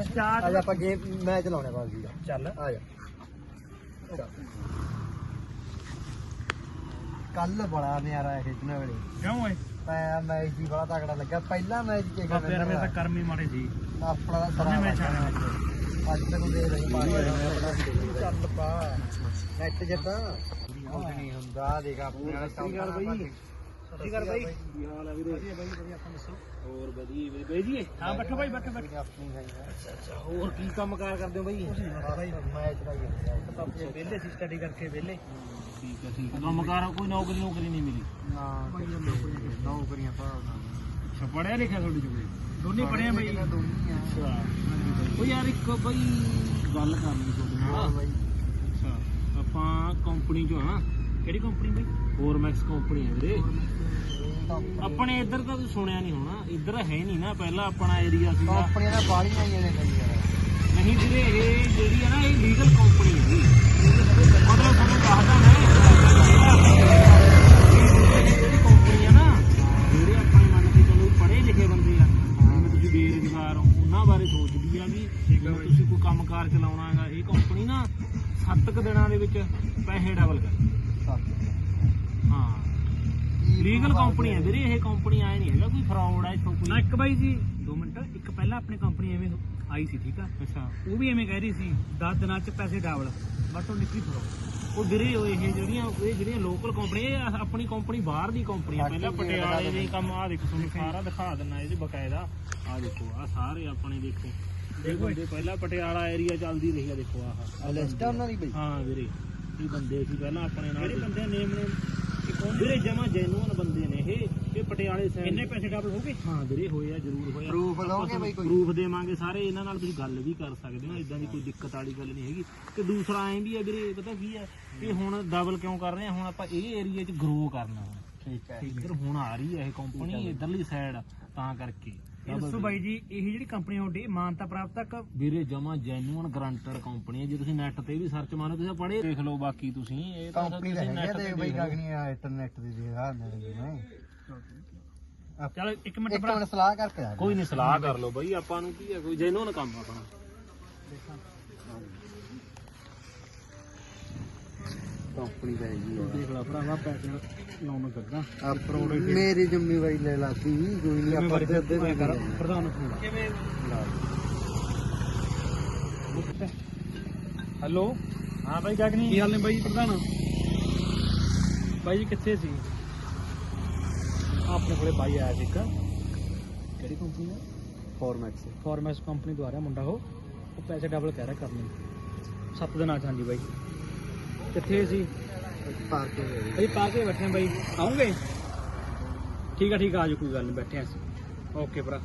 ਅੱਜ ਆਪਾਂ game match ਲਾਉਣੇ ਬਾਜੀ ਦਾ ਚੱਲ। ਆ ਜਾ। ਕੱਲ ਬੜਾ ਨਿਆਰਾ ਆਇਆ ਖੇਡਣ ਵੇਲੇ। ਕਿਉਂ ਓਏ? ਮੈਂ ਮੈਚ ਹੀ ਬੜਾ ਤਗੜਾ ਲੱਗਾ। ਪਹਿਲਾ ਮੈਚ ਕੇ ਬਾਪੇ ਰਵੇਂ ਤਾਂ ਕਰਮ ਹੀ ਮਾੜੇ ਸੀ। ਆਪਣਾ ਦਾ ਸਰਾ ਮੈਚ ਆਣਾ ਅੱਜ ਤੱਕ ਦੇ ਰਹੀ ਪਾਣੀ ਚੱਲ ਪਾ। ਨੈਟ ਕੁਝ ਨਹੀਂ ਹੁੰਦਾ। ਦੇਖ ਆਪਣੇ ਸ਼੍ਰੀ ਅਕਾਲ ਬਾਈ। ਸਤਿ ਸ਼੍ਰੀ ਅਕਾਲ ਬਾਈ। ਕੀ ਹਾਲ ਆ ਵੀਰੇ ਵਧੀਆ ਬਾਈ ਵਧੀਆ ਆਪਾਂ ਦੱਸੋ ਹੋਰ ਵਧੀਆ ਵੀਰੇ ਬੈਜੀਏ ਹਾਂ ਬੈਠੋ ਬਾਈ ਬੈਠੋ ਬੈਠੋ। ਆਪਣੀ ਹੈ ਅੱਛਾ ਅੱਛਾ ਹੋਰ ਕੀ ਕੰਮ ਕਾਰ ਕਰਦੇ ਹੋ ਬਾਈ? ਬਾਈ ਮੈਚ ਦਾ ਹੀ ਹੁੰਦਾ ਤਾਂ ਵਿਹਲੇ ਸੀ ਸਟੱਡੀ ਕਰਕੇ ਵਿਹਲੇ। ਠੀਕ ਹੈ ਠੀਕ ਹੈ। ਕੰਮ ਕਾਰ ਕੋਈ ਨੌਕਰੀ ਨੌਕਰੀ ਨਹੀਂ ਮਿਲੀ? ਨਾ ਨੌਕਰੀਆਂ ਭਾਵਨਾ ਅੱਛਾ ਪੜਿਆ ਲਿਖਿਆ ਤੁਹਾਡੀ ਜੁਗੇ ਦੋਨੇ ਪੜਿਆ ਬਾਈ। ਦੋਨੀ ਆ। ਅੱਛਾ ਉਹ ਯਾਰ ਇੱਕ ਬਾਈ ਗੱਲ ਕਰਨੀ ਤੁਹਾਡੇ ਹਾਂ ਨਾਲ ਬਾਈ। ਅੱਛਾ ਆਪਾਂ ਕੰਪਨੀ ਚੋਂ ਹਾਂ ਕਿਹੜੀ ਕੰਪਨੀ ਬਾਈ? ਫੋਰਮੈਕਸ ਕੰਪਨੀ ਹੈ ਵੀਰੇ। ਆਪਣੇ ਇੱਧਰ ਤਾਂ ਤੂੰ ਸੁਣਿਆ ਨਹੀਂ ਹੋਣਾ। ਇੱਧਰ ਹੈ ਨਹੀਂ ਨਾ ਪਹਿਲਾਂ ਆਪਣਾ ਏਰੀਆ ਸੀਗਾ। ਕੰਪਨੀਆਂ ਦਾ ਬਾਲੀਆਂ ਆਈਆਂ ਨੇ ਕਈ ਯਾਰ ਨਹੀਂ ਵੀਰੇ ਇਹ ਜਿਹੜੀ ਹੈ ਨਾ ਇਹ ਲੀਗਲ ਕੰਪਨੀ ਹੈ ਮਤਲਬ ਤੁਹਾਨੂੰ ਦੱਸਦਾ ਮੈਂ। ਲੀਗਲ ਕੰਪਨੀ ਹੈ ਵੀਰੇ ਇਹ ਕੰਪਨੀ ਆਏ ਨਹੀਂ ਹੈਗਾ ਕੋਈ ਫਰਾਡ ਹੈ ਇੱਥੋਂ ਕੋਈ। ਇੱਕ ਬਾਈ ਜੀ 2 ਮਿੰਟ ਇੱਕ ਪਹਿਲਾਂ ਆਪਣੀ ਕੰਪਨੀ ਐਵੇਂ ਆਈ ਸੀ ਠੀਕ ਆ? ਅੱਛਾ। ਉਹ ਵੀ ਐਵੇਂ ਕਹਿ ਰਹੀ ਸੀ 10 ਦਿਨਾਂ ਚ ਪੈਸੇ ਡਬਲ ਬਟ ਉਹ ਨਿਕਲੀ ਫਰੋ ਉਹ ਵੀਰੇ ਉਹ ਇਹ ਜਿਹੜੀਆਂ ਇਹ ਜਿਹੜੀਆਂ ਲੋਕਲ ਕੰਪਨੀ ਇਹ ਆਪਣੀ ਕੰਪਨੀ ਬਾਹਰ ਦੀ ਕੰਪਨੀ ਆ ਪਹਿਲਾਂ ਪਟਿਆਲੇ ਦੇ ਕੰਮ ਆ ਦੇਖੋ ਤੁਹਾਨੂੰ ਸਾਰਾ ਦਿਖਾ ਦਿੰਨਾ ਇਹਦੇ ਬਕਾਇਦਾ। ਆ ਦੇਖੋ ਆ ਸਾਰੇ ਆਪਣੇ ਦੇਖੋ। ਇਹ ਬੰਦੇ ਪਹਿਲਾਂ ਪਟਿਆਲਾ ਏਰੀਆ ਚੱਲਦੀ ਰਹੀ ਆ ਦੇਖੋ ਆਹ। ਲਿਸਟ ਆ ਉਹਨਾਂ ਦੀ ਬਈ। ਹਾਂ ਵੀਰੇ। ਇਹ ਬੰਦੇ ਸੀ ਪਹਿਲਾਂ ਆਪਣੇ ਨਾਲ ਜਿਹੜੇ ਬੰਦੇ ਨੇਮ ਨੇ ਵੀਰੇ ਜਮਾ ਜੈਨੂਨ ਬੰਦੇ ਨੇ ਇਹ ਇਹ ਪਟਿਆਲੇ ਸਾਈਡ ਇੰਨੇ ਪੈਸੇ ਡਬਲ ਹੋ ਗਏ ਹਾਂ ਵੀਰੇ ਹੋਏ ਆ ਜ਼ਰੂਰ ਹੋਏ ਆ। Proof ਲਓਗੇ ਬਈ ਕੋਈ? ਪ੍ਰੂਫ ਦੇਵਾਂਗੇ ਸਾਰੇ ਇਹਨਾਂ ਨਾਲ ਤੁਸੀਂ ਗੱਲ ਵੀ ਕਰ ਸਕਦੇ ਹੋ ਇਦਾਂ ਦੀ ਕੋਈ ਦਿੱਕਤ ਵਾਲੀ ਗੱਲ ਨਹੀਂ ਹੈਗੀ। ਤੇ ਦੂਸਰਾ ਐਂ ਵੀ ਆ ਵੀਰੇ ਪਤਾ ਕੀ ਆ ਇਹ ਹੁਣ ਡਬਲ ਕਿਉਂ ਕਰ ਰਹੇ ਆ ਹੁਣ ਆਪਾਂ ਇਹ ਏਰੀਆ 'ਚ ਗਰੋ ਕਰਨਾ ਹੁਣ। ਠੀਕ ਹੈ। ਇੱਧਰ ਹੁਣ ਆ ਰਹੀ ਹੈ ਇਹ ਕੰਪਨੀ ਇਧਰਲੀ ਸਾਈਡ ਤਾਂ ਕਰਕੇ। ਇਹ ਦੱਸੋ ਬਾਈ ਜੀ ਇਹ ਜਿਹੜੀ ਕੰਪਨੀ ਤੁਹਾਡੀ ਮਾਨਤਾ ਪ੍ਰਾਪਤ ਤੱਕ? ਵੀਰੇ ਜਮਾ ਜੈਨੂਅਨ ਗਰੰਟਡ ਕੰਪਨੀ ਹੈ। ਜੇ ਤੁਸੀਂ ਨੈਟ ਤੇ ਵੀ ਸਰਚ ਮਾਰੋ ਤੁਸੀਂ ਪੜ੍ਹੇ ਦੇਖ ਲਓ ਬਾਕੀ ਤੁਸੀਂ ਇਹ ਤਾਂ ਕੰਪਨੀ ਦਾ ਤੁਸੀਂ ਹੈਗਾ net ਤੇ ਤੇ ਬਈ ਦੇਖ ਲਓ। ਗਗਨੀ ਆ ਇੰਟਰਨੈਟ ਦੀ ਦੇਖ ਆ ਮੇਰੇ ਮੈਂ ਚਲ ਇੱਕ ਮਿੰਟ ਇੱਕ ਭਰਾ। ਮਿੰਟ ਸਲਾਹ ਕਰਕੇ ਆ ਕੋਈ ਨਹੀਂ ਸਲਾਹ ਕਰ ਲਓ ਬਈ ਆਪਾਂ ਨੂੰ ਕੀ ਹੈ ਕੋਈ ਜੈਨੂਅਨ ਕੰਮ ਆ ਆਪਣਾ। ਕੰਪਨੀ ਦਾ ਹੈਗੀ ਦੇਖ ਲੈ ਭਰਾਵਾ ਪੈਸੇ ਲਾਉਣ ਲੱਗਾ ਆ ਮੇਰੀ ਜ਼ਿੰਮੇਵਾਰੀ ਲੈ ਲਾਤੀ ਕੋਈ ਨਹੀਂ ਆਪਾਂ ਅੱਧੇ ਅੱਧੇ ਮੈਂ ਕਰ ਕਰ ਪ੍ਰਧਾਨ ਨੂੰ ਫੋਨ ਕਿਵੇਂ? ਹੈਲੋ? ਹਾਂ ਬਾਈ ਗਗਨੀ ਕੀ ਹਾਲ ਨੇ ਬਾਈ ਜੀ ਪ੍ਰਧਾਨ? ਬਾਈ ਜੀ ਕਿੱਥੇ ਸੀ? ਆਪਣੇ ਕੋਲੇ ਬਾਈ ਆਇਆ ਸੀ ਇੱਕ। ਕਿਹੜੀ ਕੰਪਨੀ ਹੈ ਫਾਰਮੈਕਸ ਕੰਪਨੀ ਤੋਂ ਆ ਰਿਹਾ ਮੁੰਡਾ ਉਹ। ਉਹ ਪੈਸੇ ਡਬਲ ਕਹਿ ਰਿਹਾ ਕਰਨੇ। ਸੱਤ ਦਿਨਾਂ ਚ ਹਾਂਜੀ ਬਾਈ। ਕਿੱਥੇ ਸੀ? ਪਾਰਕ ਬਾਈ ਪਾਰਕ ਤੇ ਬੈਠੇ ਆ ਬਾਈ। ਆਉਂਗੇ? ਠੀਕ ਆ ਠੀਕ ਆ ਆਜੋ ਕੋਈ ਗੱਲ ਨਹੀਂ ਬੈਠੇ ਆ ਅਸੀਂ। ਓਕੇ ਭਰਾ।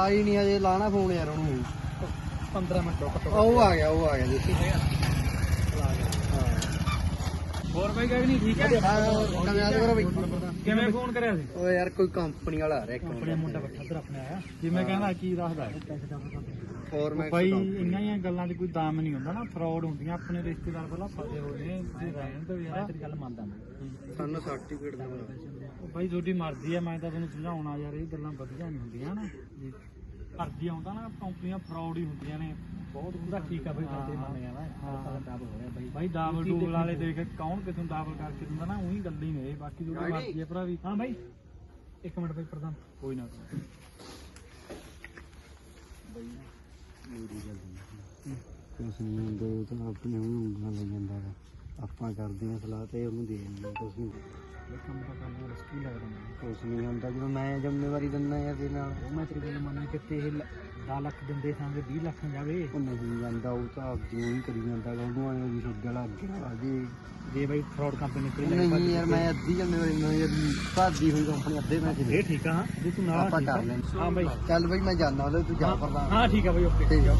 ਆਈ ਨਹੀਂ ਅਜੇ ਲਾਣਾ ਫੋਨ ਯਾਰ ਉਹਨੂੰ 15 ਮਿੰਟ ਰੁਕ ਉਹ ਆ ਗਿਆ ਉਹ ਆ ਗਿਆ ਦੇਖੀ। ਹੋਰ ਬਾਈ ਕਹਿ ਨਹੀਂ ਠੀਕ ਹੈ? ਕਮਿਆ ਕਰੋ ਬਈ? ਕਿਵੇਂ ਫੋਨ ਕਰਿਆ ਸੀ? ਓ ਯਾਰ ਕੋਈ ਕੰਪਨੀ ਵਾਲਾ ਆ ਰਿਹਾ ਇੱਕ ਆਪਣੇ ਮੁੰਡਾ ਬੱਠਾ ਇੱਧਰ ਆਪਣੇ ਆਇਆ। ਜਿਵੇਂ ਕਹਿੰਦਾ ਕੀ ਦੱਸਦਾ ਫਾਰਮੈਕਸ ਬਾਈ ਇੰਨੀਆਂ ਹੀ ਗੱਲਾਂ 'ਚ ਕੋਈ ਦਾਮ ਨਹੀਂ ਹੁੰਦਾ ਨਾ ਫਰਾਡ ਹੁੰਦੀਆਂ। ਆਪਣੇ ਰਿਸ਼ਤੇਦਾਰ ਪਹਿਲਾਂ ਫਸੇ ਹੋਏ ਨੇ ਜੇ ਰਹਿਣ ਤੋਂ ਯਾਰ। ਤੇਰੀ ਗੱਲ ਮੰਨਦਾ ਮੈਂ। ਸਾਨੂੰ ਸਰਟੀਫਿਕੇਟ ਦੇ ਬਾਈ ਤੁਹਾਡੀ ਮਰਜ਼ੀ ਹੈ ਮੈਂ ਤਾਂ ਤੁਹਾਨੂੰ ਸਮਝਾਉਣਾ ਯਾਰ ਇਹ ਗੱਲਾਂ ਵਧੀਆ ਨਹੀਂ ਹੁੰਦੀਆਂ ਨਾ। ਜੀ ਫਰਜੀ ਆਉਂਦਾ ਨਾ ਕੰਪਨੀਆਂ ਫਰਾਡ ਹੀ ਹੁੰਦੀਆਂ ਨੇ। ਬਹੁਤ ਹੁੰਦਾ ਠੀਕ ਆ ਬਾਈ ਤੁਹਾਡੇ ਮੰਨ ਗਿਆ ਮੈਂ ਦਾਬਲ ਹੋ। ਰਿਹਾ ਬਾਈ। ਬਾਈ ਦਾਬਲ ਡੂਬਲ ਵਾਲੇ ਦੇਖ ਕੌਣ ਕਿਥੋਂ ਦਾਬਲ ਕਰਕੇ ਦਿੰਦਾ ਨਾ ਉਹੀ ਗੱਲ ਹੀ ਨੇ ਬਾਕੀ ਤੁਹਾਡੀ ਮਰਜ਼ੀ ਹੈ ਭਰਾ ਵੀ। ਹਾਂ ਬਾਈ ਇੱਕ ਮਿੰਟ ਬਾਈ ਪ੍ਰਧਾਨ। ਕੋਈ ਨਾ ਕੁਛ ਨਹੀਂ ਹੁੰਦੇ ਉਹ ਤਾਂ ਆਪਣੇ ਨੂੰ ਉਂਗਲਾਂ ਜਾਂਦਾ ਆਪਾਂ ਕਰਦੇ ਆ ਸਲਾਹ ਤੇ ਉਹਨੂੰ ਦੇ ਦਿੰਦੇ ਕੁਛ ਨਹੀਂ ਕੁਛ ਨਹੀਂ ਹੁੰਦਾ ਜਦੋਂ ਮੈਂ ਜ਼ਿੰਮੇਵਾਰੀ ਦਿੰਦਾ ਆ ਤੇ ਨਾਲ। ਉਹ ਮੈਂ ਤੇਰੀ ਗੱਲ ਮੰਨਾਂ ਕਿਤੇ ਇਹ 10 ਲੱਖ ਦਿੰਦੇ ਸਾਂਗੇ 20 ਲੱਖ ਨਾ ਜਾਵੇ। ਉਹ ਨਹੀਂ ਜਾਂਦਾ ਉਹ ਤਾਂ ਆਪਦੀ ਹੀ ਕਰੀ ਜਾਂਦਾ ਗਾ, ਉਹਨੂੰ ਆਏ ਵੀ ਸੋਡੇ ਵਾਲਾ ਅੱਗੇ ਨਾ ਆ ਜੇ ਜੇ ਬਾਈ ਫਰਾਡ ਕੰਪਨੀ ਨਿਕਲੀ ਨਹੀਂ ਯਾਰ ਮੈਂ ਅੱਧੀ ਜ਼ਿੰਮੇਵਾਰੀ ਨਾ ਯਾਰ ਸਾਡੀ ਹੋਈ ਕੰਪਨੀ ਅੱਧੇ ਮੈਂ ਇਹ ਠੀਕ ਆ ਹਾਂ ਜੇ ਤੂੰ ਨਾਲ ਆਪਾਂ ਠੀਕ ਆ। ਕਰ ਲੈਂਦੇ। ਹਾਂ ਬਾਈ। ਚੱਲ ਬਈ ਮੈਂ ਜਾਣਾ ਉਹਦੇ ਤੂੰ ਜਾ ਪ੍ਰਧਾਨ। ਹਾਂ ਠੀਕ ਆ ਬਾਈ ਓਕੇ। ਠੀਕ ਆ।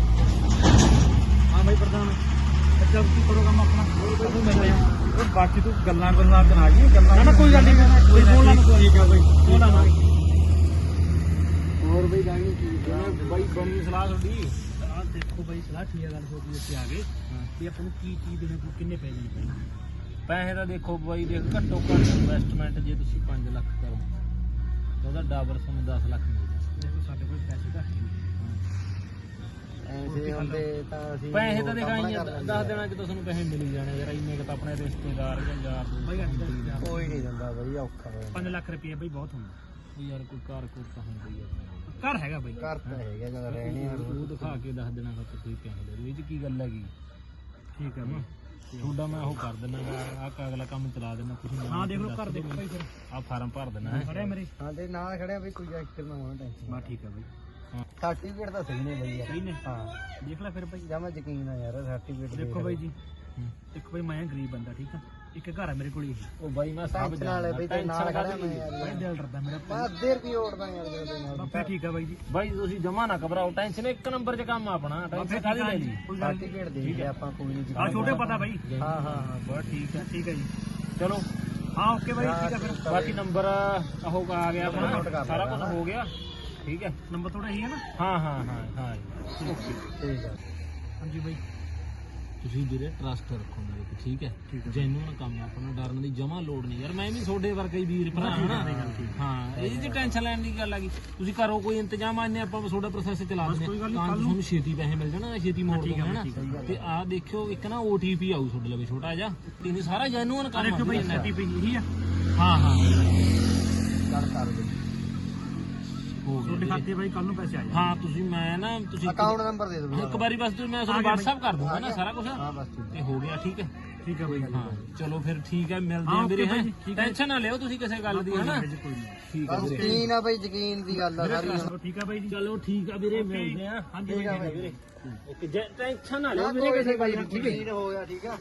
ਹਾਂ ਬਾਈ ਪ੍ਰਧਾਨ। ਜਦ ਤੂੰ ਕਰੋ ਕੰਮ ਆਪਣਾ। ਉਹ ਮਿਲ ਰਿਹਾ ਉਹ ਬਾਕੀ ਤੂੰ ਗੱਲਾਂ ਗੱਲਾਂ ਬਣਾ ਜੀ ਗੱਲਾਂ ਨਾ ਨਾ ਕੋਈ ਗੱਲ ਨਹੀਂ ਕੋਈ ਫੋਨ ਲਾ ਠੀਕ ਆ ਬਈ। ਫੋਨ ਲਾ ਹੋਰ ਬਈ ਗਾਣੀ ਕੀ ਬਾਈ ਬਣੀ ਸਲਾਹ ਤੁਹਾਡੀ? ਆ ਦੇਖੋ ਬਈ ਸਲਾਹ ਠੀਕ ਹੈ ਗੱਲ ਹੋ ਗਈ ਇੱਥੇ ਆ ਗਏ ਤੇ ਆਪਾਂ ਨੂੰ ਕੀ ਚੀਜ਼ ਦੇਣੇ ਪਊ ਕਿੰਨੇ ਪੈ ਜਾਣੇ ਪੈਣੇ ਪੈਸੇ ਤਾਂ ਦੇਖੋ ਬਾਈ ਦੇਖ ਘੱਟੋ ਘੱਟ ਇਨਵੈਸਟਮੈਂਟ ਜੇ ਤੁਸੀਂ 5 ਲੱਖ ਕਰੋ ਤਾਂ ਉਹਦਾ ਡਬਲ ਤੁਹਾਨੂੰ 10 ਲੱਖ ਮਿਲ ਜਾਣਾ ਦੇਖੋ ਸਾਡੇ ਕੋਲ ਪੈਸੇ ਘੱਟ ਨੇ। ਐਸੇ ਹੁੰਦੇ ਤਾਂ ਅਸੀਂ ਪੈਸੇ ਤਾਂ ਹੋਰ ਕੰਮ ਦਿਖਾਈ ਕਰ ਲੈਂਦੇ। 10 ਦਿਨਾਂ ਚ ਤਾਂ ਤੁਹਾਨੂੰ ਪੈਸੇ ਮਿਲ ਹੀ ਜਾਣੇ ਯਾਰ ਇੰਨੇ ਕੁ ਤਾਂ ਆਪਣੇ ਰਿਸ਼ਤੇਦਾਰ ਜਾਂ ਯਾਰ ਦੋਸਤ ਬਾਈ ਅੱਜ ਹੁੰਦੇ ਹੀ ਆ। ਕੋਈ ਨਹੀਂ ਦਿੰਦਾ ਬਈ ਔਖਾ ਹੋਇਆ 5 ਲੱਖ ਰੁਪਏ ਬਈ ਬਹੁਤ ਹੁੰਦਾ। ਉਹ ਯਾਰ ਕੋਈ ਕਾਰ ਕੋਰ ਤਾਂ ਹੁੰਦੀ ਆ। ਘਰ ਹੈਗਾ ਬਈ। ਘਰ ਤਾਂ ਹੈਗਾ ਜਦ ਰਹਿਣੇ ਆ। ਉਹ ਦਿਖਾ ਕੇ 10 ਦਿਨਾਂ ਖਾਤਰ ਤੁਸੀਂ ਪੈਸੇ ਦੇ ਦਿਓ। ਇਹ ਚ ਕੀ ਗੱਲ ਹੈਗੀ? ਠੀਕ ਹੈ ਨਾ? ਤੁਹਾਡਾ ਮੈਂ ਉਹ ਕਰ ਦਿੰਦਾ ਆ ਅਗਲਾ ਕੰਮ ਚਲਾ ਦੇਣਾ ਤੁਸੀਂ ਹਾਂ ਦੇਖ ਲਓ ਘਰ ਦੇਖੋ ਭਾਈ ਫਿਰ। ਆ ਫਾਰਮ ਭਰ ਦੇਣਾ ਹੈ? ਖੜਿਆ ਮੇਰੇ। ਹਾਂ ਤੇ ਨਾਲ ਖੜਿਆ ਬਈ ਕੋਈ ਐਕਟਰ ਨਾ ਹੋਣਾ ਟੈਨਸ਼ਨ ਬਾ ਠੀਕ ਹੈ ਬਈ। ਸਰਟੀਫਿਕੇਟ ਤਾਂ ਸਹੀ ਨੇ ਬਈ ਯਾਰ। ਸਹੀ ਨੇ। ਹਾਂ। ਦੇਖ ਲੈ ਫਿਰ ਬਈ। ਜਾਂ ਮੈਂ ਯਕੀਨ ਆ ਯਾਰ ਸਰਟੀਫਿਕੇਟ ਦੇਖੋ ਬਾਈ ਜੀ। ਇੱਕ ਬਈ ਮੈਂ ਗਰੀਬ ਬੰਦਾ ਠੀਕ ਆ? ਇੱਕ ਘਰ ਹੈ ਮੇਰੇ ਕੋਲ ਹੀ ਉਹ ਬਾਈ ਮੈਂ ਸਭ ਵਾਲੇ ਬਈ ਤੇ ਨਾਲ ਖੜਿਆ ਮੈਂ ਬਈ ਯਾਰ ਦਿਲ ਡਰਦਾ ਮੇਰਾ ਮੈਂ ਅੱਧੇ ਰੁਪਏ ਉੜਦਾ ਯਾਰ ਉਹਦੇ ਨਾਲ ਬਾਪੇ ਠੀਕ ਆ ਬਾਈ ਜੀ। ਬਾਈ ਤੁਸੀਂ ਜਮਾ ਨਾ ਘਬਰਾਓ ਟੈਨਸ਼ਨ ਇੱਕ ਨੰਬਰ 'ਚ ਕੰਮ ਆ ਆਪਣਾ ਟੈਨਸ਼ਨ ਕਾਹਦੀ ਲੈ। ਸਰਟੀਫਿਕੇਟ ਦੇ ਦੇ ਆਪਾਂ ਕੋਈ ਨਹੀਂ ਆ ਛੋਟੇ ਪਤਾ ਬਾਈ। ਹਾਂ ਹਾਂ ਹਾਂ ਬਸ ਠੀਕ ਹੈ ਠੀਕ ਹੈ ਜੀ। ਚਲੋ। ਹਾਂ ਓਕੇ ਬਾਈ ਠੀਕ ਹੈ ਫਿਰ। ਬਾਕੀ ਨੰਬਰ ਉਹ ਆ ਗਿਆ ਆਪਣਾ। ਸਾਰਾ। ਕੁਝ ਹੋ ਗਿਆ। ਠੀਕ ਹੈ? ਨੰਬਰ ਥੋੜਾ ਹੀ ਹੈ ਨਾ? ਹਾਂ ਹਾਂ ਹਾਂ ਹਾਂ। ਓਕੇ ਠੀਕ ਆ ਹਾਂਜੀ ਬਾਈ। ਤੁਸੀਂ ਵੀਰੇ ਟਰਸਟ ਰੱਖੋ ਮੇਰੇ ਤੇ ਠੀਕ ਹੈ? ਹੈ। ਜੈਨੂਨ ਕੰਮ ਆ ਆਪਣਾ ਡਰਨ ਦੀ ਜਮਾ ਲੋੜ ਨਹੀਂ। ਯਾਰ ਮੈਂ ਵੀ ਤੁਹਾਡੇ ਵਰਗਾ ਹੀ ਵੀਰ ਭਰਾ ਹੈ, ਹਾਂ। ਹਾਂ ਇਹ ਜੀ ਟੈਨਸ਼ਨ ਲੈਣ ਦੀ ਗੱਲ ਆ ਗਈ। ਤੁਸੀਂ ਕਰੋ ਕੋਈ ਇੰਤਜ਼ਾਮ ਆਨੇ ਆਪਾਂ ਤੁਹਾਡਾ ਪ੍ਰੋਸੈਸ ਚਲਾ ਦਿੰਦੇ ਨੀ, ਤਾਂ ਤੁਹਾਨੂੰ ਛੇਤੀ ਪੈਸੇ ਮਿਲ ਜਾਣਾ ਛੇਤੀ ਮੋੜ ਠੀਕ ਹੈ, ਹੈ, ਨਾ ਤੇ ਆਹ ਦੇਖਿਓ ਇੱਕ ਨਾ OTP ਆਊ ਤੁਹਾਡੇ ਲਵੇ ਛੋਟਾ ਜਿਹਾ। ਤੇ ਸਾਰਾ ਜੈਨੂਨ ਆ ਕੰਮ ਆ ਸੈਟੀ ਪਈ ਇਹੀ ਆ? ਹਾਂ ਹਾਂ। ਕਰ ਕਰ ਦੇ ਹੋ ਗਿਆ ਤੁਹਾਡੇ ਵੀਰੇ। ਖਾਤੇ ਬਾਈ ਕੱਲ ਨੂੰ ਪੈਸੇ ਆ ਜਾਣ ਹਾਂ ਤੁਸੀਂ ਮੈਂ ਨਾ ਤੁਸੀਂ ਅਕਾਊਂਟ ਨੰਬਰ ਦੇ ਦਿਓ। ਇੱਕ ਵਾਰੀ ਬਸ ਤੁਸੀਂ ਮੈਂ ਆ ਤੁਹਾਨੂੰ ਗਿਆ WhatsApp ਕਰ ਦੂੰਗਾ ਨਾ ਸਾਰਾ ਕੁਝ ਹਾਂ ਬਸ ਠੀਕ ਤੇ ਹੋ ਗਿਆ ਠੀਕ ਹੈ? ਠੀਕ ਹੈ ਬਾਈ। ਹਾਂ ਚਲੋ ਫਿਰ ਠੀਕ ਹੈ ਮਿਲਦੇ ਹਾਂ, ਵੀਰੇ ਠੀਕ ਹੈ। ਟੈਨਸ਼ਨ ਨਾ ਲਿਓ ਤੁਸੀਂ ਕਿਸੇ ਗੱਲ ਦੀ ਹਨਾ? ਕੋਈ ਨਹੀਂ ਠੀਕ ਹੈ ਬਸ ਵੀਰੇ। ਯਕੀਨ ਆ ਬਈ ਯਕੀਨ ਦੀ ਗੱਲ ਆ ਸਾਰੀ। ਚਲੋ ਠੀਕ ਹੈ ਬਾਈ ਜੀ। ਚਲੋ ਠੀਕ ਆ ਵੀਰੇ। ਮਿਲਦੇ ਆ ਹਾਂਜੀ ਠੀਕ ਆ ਬਾਈ ਬਾਈ ਓਕੇ ਜੇ ਟੈਨਸ਼ਨ ਨਾ ਨਾ ਲਿਓ ਵੀਰੇ ਕਿਸੇ ਗੱਲ ਦੀ ਠੀਕ ਹੈ? ਯਕੀਨ ਹੋ ਗਿਆ ਠੀਕ ਆ।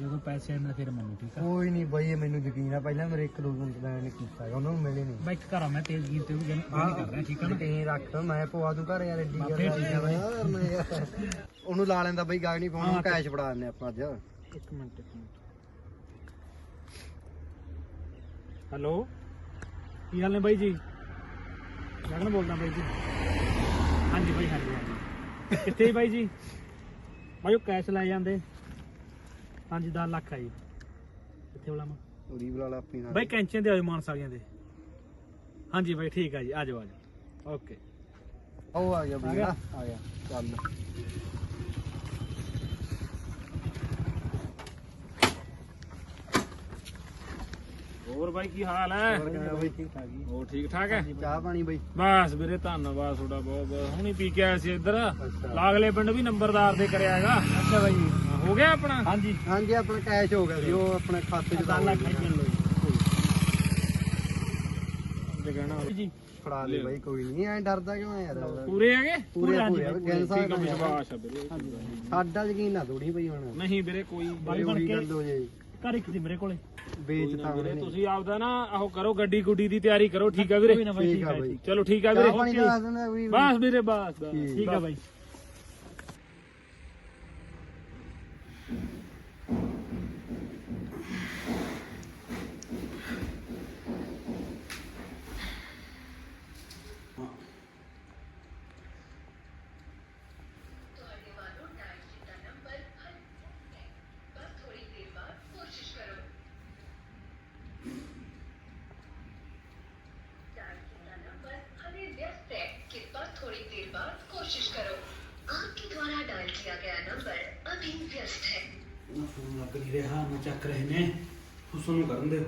ਜਦੋਂ ਪੈਸੇ ਆਉਂਦੇ ਫਿਰ ਮੈਨੂੰ ਠੀਕ ਆ ਕੋਈ ਨਹੀਂ ਬਈ ਇਹ ਮੈਨੂੰ ਯਕੀਨ ਆ ਪਹਿਲਾਂ ਮੇਰੇ ਇੱਕ ਦੋ ਬੰਦੇ ਨੇ ਕੀਤਾ ਹੈਗਾ, ਉਹਨਾਂ ਨੂੰ ਮਿਲੇ ਨਹੀਂ ਬਾਈ ਇੱਕ ਘਰ ਆ ਮੈਂ ਤੇਜ਼ ਗੀਰ ਤੇ ਵੀ ਗੱਲ ਨਹੀਂ ਕਰ ਰਿਹਾ ਠੀਕ ਆ ਨਾ? ਯਕੀਨ ਰੱਖ ਮੈਂ ਪਵਾ ਦੂੰ ਘਰ ਯਾਰ ਐਡੀ ਗੱਲ ਫਿਰ ਆ ਠੀਕ ਆ ਬਈ। ਯਾਰ, ਮੈਂ ਯਾਰ। ਉਹਨੂੰ ਲਾ ਲੈਂਦਾ ਬਈ ਗਾਗ ਨਹੀਂ ਪਾਉਣਾ ਹਾਂ, ਕੈਸ਼ ਫੜਾ ਦਿੰਦੇ ਆਪਾਂ ਅੱਜ। ਇੱਕ ਮਿੰਟ ਇੱਕ ਮਿੰਟ। ਹੈਲੋ? ਕੀ ਹਾਲ ਨੇ ਬਾਈ ਜੀ? ਗਗਨ ਬੋਲਦਾ ਬਾਈ ਜੀ? ਹਾਂਜੀ ਬਾਈ ਹਾਂਜੀ ਹਾਂਜੀ। ਕਿੱਥੇ ਜੀ ਬਾਈ ਜੀ? ਬਾਈ ਉਹ ਕੈਸ਼ ਲੈ ਜਾਂਦੇ। ਹਾਂਜੀ 10 ਲੱਖ ਆ ਜੀ। ਕਿੱਥੇ ਬੁਲਾਵਾਂ ਉਰੀ ਬੁਲਾ ਲਾ ਆਪਣੀ ਨਾਲ। ਬਾਈ ਕੈਂਚੀਆਂ ਦੇ ਆਇਓ ਮਾਨਸ ਵਾਲੀਆਂ ਦੇ। ਹਾਂਜੀ ਬਾਈ ਠੀਕ ਆ ਜੀ ਆ ਜਾਓ ਆ ਜਾਓ। ਓਕੇ। ਉਹ ਆ ਗਿਆ ਗਿਆ? ਆ ਗਿਆ। ਚੱਲ। ਹੋਰ ਬਾਈ ਕੀ ਹਾਲ ਹੈ? ਹੋਰ ਕਿਵੇਂ ਬਈ? ਠੀਕ ਠਾਕ ਜੀ। ਹੋਰ ਠੀਕ ਠਾਕ ਹੈ? ਚਾਹ ਪਾਣੀ ਬਈ? ਬਸ ਵੀਰੇ ਧੰਨਵਾਦ ਤੁਹਾਡਾ ਬਹੁਤ ਬਹੁਤ। ਹੁਣੀ ਪੀ ਕੇ ਆਇਆ ਸੀ ਇੱਧਰ। ਲਾਗਲੇ ਪਿੰਡ ਵੀ ਨੰਬਰਦਾਰ ਦੇ ਕਰਿਆ ਹੈਗਾ। ਅੱਛਾ ਬਾਈ ਜੀ। ਹੋ ਗਿਆ ਆਪਣਾ? ਹਾਂਜੀ। ਹਾਂਜੀ ਆਪਣਾ ਕੈਸ਼ ਹੋ ਗਿਆ ਸੀ ਉਹ ਆਪਣੇ ਖਾਤੇ 'ਚ 10 ਲੱਖ ਰੁਪਏ ਲਓ ਤੇ ਕਹਿਣਾ ਜੀ ਫੜਾ ਦੇ ਬਾਈ ਕੋਈ ਨਹੀਂ ਐ ਡਰਦਾ ਕਿਉਂ ਯਾਰ? ਪੂਰੇ ਹੈਗੇ? ਪੂਰੇ ਪੂਰੇ ਸਕਦਾ ਯਾਰ। ਵਿਸ਼ਵਾਸ ਆ ਵੀਰੇ। ਸਾਡਾ ਯਕੀਨ ਨਾ ਥੋੜੀ ਬਈ ਹੁਣ। ਨਹੀਂ ਵੀਰੇ ਕੋਈ ਬਾਈ ਬਣ ਉਹੀ ਕੇ ਗੱਲ ਹੋ ਜੇ ਘਰ ਇੱਕ ਸੀ ਮੇਰੇ ਕੋਲੇ ਵੇਚ ਕੋਈ ਤਾਂ ਨਾ ਵੀਰੇ ਉਹਨੇ। ਤੁਸੀਂ ਆਪਦਾ ਨਾ ਆਹੋ ਕਰੋ ਗੱਡੀ ਗੁੱਡੀ ਦੀ ਤਿਆਰੀ ਕਰੋ ਠੀਕ ਆ ਕੋਈ ਵੀਰੇ ਨਾ ਬਾਈ ਠੀਕ ਠੀਕ ਆ ਆ ਬਾਈ। ਜੀ ਚਲੋ ਠੀਕ ਆ ਚਾਹ ਵੀਰੇ ਪਾਣੀ ਦਾ ਬਸ ਵੀਰੇ ਬਸ ਬਸ। ਠੀਕ। ਠੀਕ ਆ ਬਾਈ ਨਾ ਲੱਗ ਨਹੀਂ ਰਿਹਾ, ਨਾ ਚੱਕ ਰਹੇ ਨੇ। ਉਸ ਨੂੰ ਕਰਨ ਦਿਓ।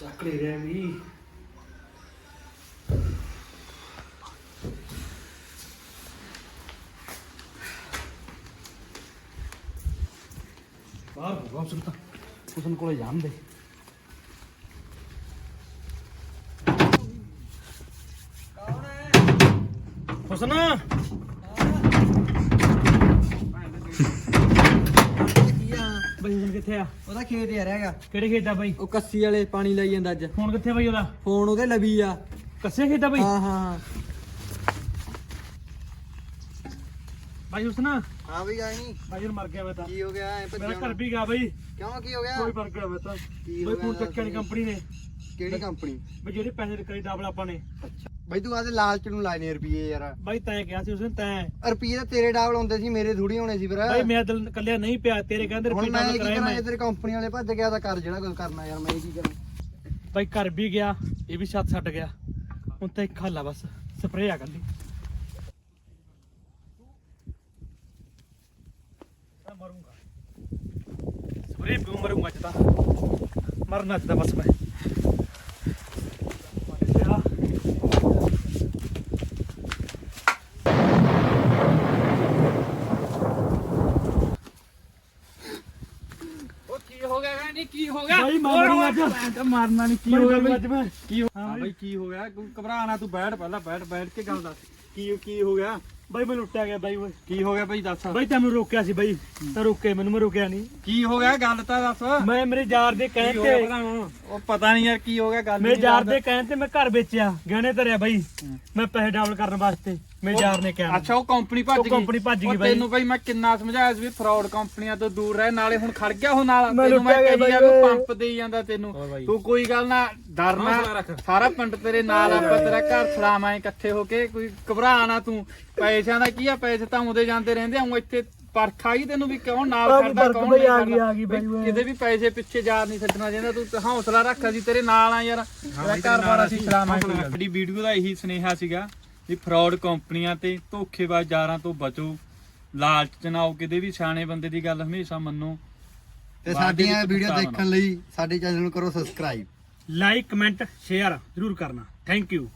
ਚੱਕ ਨਹੀਂ ਰਿਹਾ ਵੀ। ਬਾਹਰ ਹੋਗਾ ਉਸ ਨੂੰ ਤਾਂ ਕੋਲੇ ਜਾਣ ਦੇ। ਹੁਸਨ। ਬਾਈ ਹੁਣ ਕਿੱਥੇ ਆ? ਉਹਦਾ ਖੇਤ ਯਾਰ ਹੈਗਾ। ਕਿਹੜੇ ਖੇਤ ਆ ਬਾਈ? ਉਹ ਕੱਸੀ ਵਾਲੇ ਪਾਣੀ ਲਈ ਜਾਂਦਾ ਅੱਜ। ਫੋਨ ਕਿੱਥੇ ਬਾਈ ਉਹਦਾ? ਫੋਨ ਉਹਦੇ ਲਵੀ ਆ। ਕੱਸੇ ਖੇਤ ਆ ਬਾਈ? ਹਾਂ ਹਾਂ ਬਾਈ ਹੁਸਨਾ। ਹਾਂ ਵੀ ਆਈ ਨਹੀਂ ਬਾਈ ਹੁਣ ਮਰ ਗਿਆ ਮੈਂ ਤਾਂ। ਕੀ ਹੋ ਗਿਆ? ਐ ਮੇਰਾ ਘਰ ਵੀ। ਗਿਆ ਬਾਈ। ਕਿਉਂ ਕੀ ਹੋ ਗਿਆ? ਕੋਈ ਮਰ ਗਿਆ ਮੈਂ ਤਾਂ। ਬਾਈ ਫੋਨ ਚੱਕਿਆ ਨਹੀਂ ਕੰਪਨੀ ਨੇ। ਕਿਹੜੀ ਕੰਪਨੀ? ਬਈ ਜਿਹੜੇ ਪੈਸੇ ਕਰੀ ਡਬਲ ਆਪਾਂ ਨੇ। ਅੱਛਾ। ਬਈ ਤੂੰ ਆਦੇ ਲਾਲਚ ਨੂੰ ਲਾਏ ਨੇ ਰੁਪਏ ਯਾਰ। ਬਾਈ ਤੈਂ ਕਿਹਾ ਸੀ ਉਸ ਦਿਨ ਤੈਂ। ਰੁਪਏ ਤਾਂ ਤੇਰੇ ਡਾਬਲ ਹੁੰਦੇ ਸੀ ਮੇਰੇ ਥੋੜੀ ਹੋਣੇ ਸੀ ਫਿਰ। ਬਾਈ ਮੇਰਾ ਦਿਲ ਕੱਲਿਆ ਨਹੀਂ ਪਿਆ ਤੇਰੇ ਕਹਿੰਦੇ ਹੁਣ ਰੁਪਏ ਮੈਂ ਕੀ ਕਰਾਏ ਕਰਾਂ ਮੈਂ। ਜੇ ਤੇਰੇ ਕੰਪਨੀ ਵਾਲੇ ਭੱਜ ਗਿਆ ਤਾਂ ਕਰ ਜਿਹੜਾ ਕੁਝ ਕਰਨਾ ਯਾਰ ਮੈਂ ਕੀ ਕਰਾਂ। ਬਾਈ ਘਰ ਵੀ ਗਿਆ ਇਹ ਵੀ ਛੱਤ ਛੱਡ ਗਿਆ। ਹੁਣ ਤਾਂ ਇੱਕ ਹੱਲ ਬਸ ਸਪਰੇਅ ਆ ਕੱਲੀ ਮੈਂ ਮਰੂੰਗਾ। ਸਪਰੇਅ ਪੀਉ ਮਰੂੰਗਾ ਅੱਜ ਤਾਂ। ਮਰਨਾ ਅੱਜ ਤਾਂ ਬਸ ਮੈਂ ਮਾਰੇ ਤੇ ਆ ਉਹ ਕੀ ਹੋ ਗਿਆ ਨਹੀਂ ਕੀ ਹੋ ਗਿਆ? ਬਾਈ ਮਰੂੰਗਾ ਅੱਜ। ਤਾਂ ਮਾਰਨਾ ਨਹੀਂ ਕੀ ਬਾਈ ਹੋ ਗਿਆ ਮਰੂੰਗਾ ਬਈ? ਅੱਜ ਮੈਂ। ਕੀ ਹੋ ਹਾਂ ਹਾਂ ਬਈ। ਬਈ। ਕੀ ਹੋ ਗਿਆ? ਤੂੰ ਘਬਰਾ ਨਾ ਤੂੰ ਬੈਠ ਪਹਿਲਾਂ ਬੈਠ ਬੈਠ ਕੇ ਗੱਲ ਦੱਸ। ਕੀ ਕੀ ਹੋ ਗਿਆ? ਬਾਈ ਮੈਂ ਲੁੱਟਿਆ ਗਿਆ ਬਾਈ ਓਏ। ਕੀ ਹੋ ਗਿਆ ਬਈ ਦੱਸ। ਬਾਈ ਤੈਨੂੰ ਰੋਕਿਆ ਸੀ ਬਾਈ। ਤਾਂ ਰੋਕੇ ਮੈਨੂੰ ਮੈਂ ਰੋਕਿਆ ਨਹੀਂ ਕੀ ਹੋ ਗਿਆ? ਗੱਲ ਤਾਂ ਦੱਸ। ਮੈਂ ਮੇਰੇ ਯਾਰ ਦੇ ਕਹਿਣ ਤੇ ਪਤਾ ਨੂੰ? ਉਹ ਪਤਾ ਨਹੀਂ ਯਾਰ ਕੀ ਹੋ ਗਿਆ ਗੱਲ ਮੇਰੇ ਯਾਰ। ਦੇ ਕਹਿਣ ਤੇ ਮੈਂ ਘਰ ਵੇਚਿਆ ਗਹਿਣੇ ਧਰਿਆ ਬਾਈ। ਮੈਂ ਪੈਸੇ ਡਬਲ ਕਰਨ ਵਾਸਤੇ। ਮੇਰੇ ਯਾਰ ਨੇ ਕਿਹਾ ਅੱਛਾ ਉਹ ਕੰਪਨੀ ਭੱਜ ਉਹ ਗਈ company ਭੱਜ ਗਈ ਬਾਈ। ਤੈਨੂੰ ਬਈ ਮੈਂ ਕਿੰਨਾ ਸਮਝਾਇਆ ਸੀ ਵੀ ਫਰਾਡ ਕੰਪਨੀਆਂ ਤੋਂ ਦੂਰ ਰਹਿ ਨਾਲੇ ਹੁਣ ਖੜ ਗਿਆ ਉਹ ਨਾਲ ਤੈਨੂੰ ਮੈਂ ਕਹੀ ਜਾ ਓਏ। ਪੰਪ ਦੇਈ ਜਾਂਦਾ ਤੈਨੂੰ। ਤੂੰ ਕੋਈ ਗੱਲ ਨਾ ਡਰਨਾ। ਸਾਰਾ ਪਿੰਡ ਤੇਰੇ ਨਾਲ ਆਪਾਂ ਤੇਰਾ ਘਰ ਸਲਾਮਾਂ ਇਕੱਠੇ ਹੋ ਕੇ ਕੋਈ ਘਬਰਾ ਨਾ ਤੂੰ ਪੈਸਿਆਂ ਦਾ ਕੀ ਆ ਪੈਸੇ ਤਾਂ ਆਉਂਦੇ ਜਾਂਦੇ ਰਹਿੰਦੇ ਆ ਇੱਥੇ ਪਰਖਾ ਹੀ ਤੈਨੂੰ ਵੀ ਕੌਣ ਨਾਲ ਖੜਦਾ ਪਰਖ ਕੌਣ ਬਈ, ਨਹੀਂ ਆ ਗਈ, ਖੜਦਾ। ਆ ਗਈ ਬਾਈ ਬਈ ਓਏ। ਕਿਤੇ ਵੀ ਪੈਸੇ ਪਿੱਛੇ ਯਾਰ ਨਹੀਂ ਛੱਡਣਾ ਚਾਹੀਦਾ ਤੂੰ ਹੌਸਲਾ ਰੱਖ ਅਸੀਂ ਤੇਰੇ ਨਾਲ ਆ ਯਾਰ ਤੇਰਾ ਘਰ ਬਾਰ ਅਸੀਂ ਸਲਾਮਾਂ ਸਾਡੀ ਵੀਡੀਓ ਦਾ ਇਹੀ ਸੁਨੇਹਾ ਸੀਗਾ ਵੀ ਫਰਾਡ ਕੰਪਨੀਆਂ ਤੇ ਧੋਖੇਬਾਜ਼ ਯਾਰਾਂ ਤੋਂ ਬਚੋ। ਲਾਲਚ ਚ ਨਾ ਆਓ ਕਿਤੇ ਵੀ ਸਿਆਣੇ ਬੰਦੇ ਦੀ ਗੱਲ ਹਮੇਸ਼ਾ ਮੰਨੋ। ਤੇ ਬਾਅਦ ਦੇ ਸਾਡੀਆਂ ਵਿੱਚ ਵੀਡੀਓ ਪਛਤਾਵਾ ਦੇਖਣ ਲਈ ਸਾਡੇ ਚੈਨਲ ਨੂੰ ਕਰੋ ਸਬਸਕ੍ਰਾਈਬ ਲਾਈਕ ਕਮੈਂਟ ਸ਼ੇਅਰ ਜ਼ਰੂਰ ਕਰਨਾ। Thank you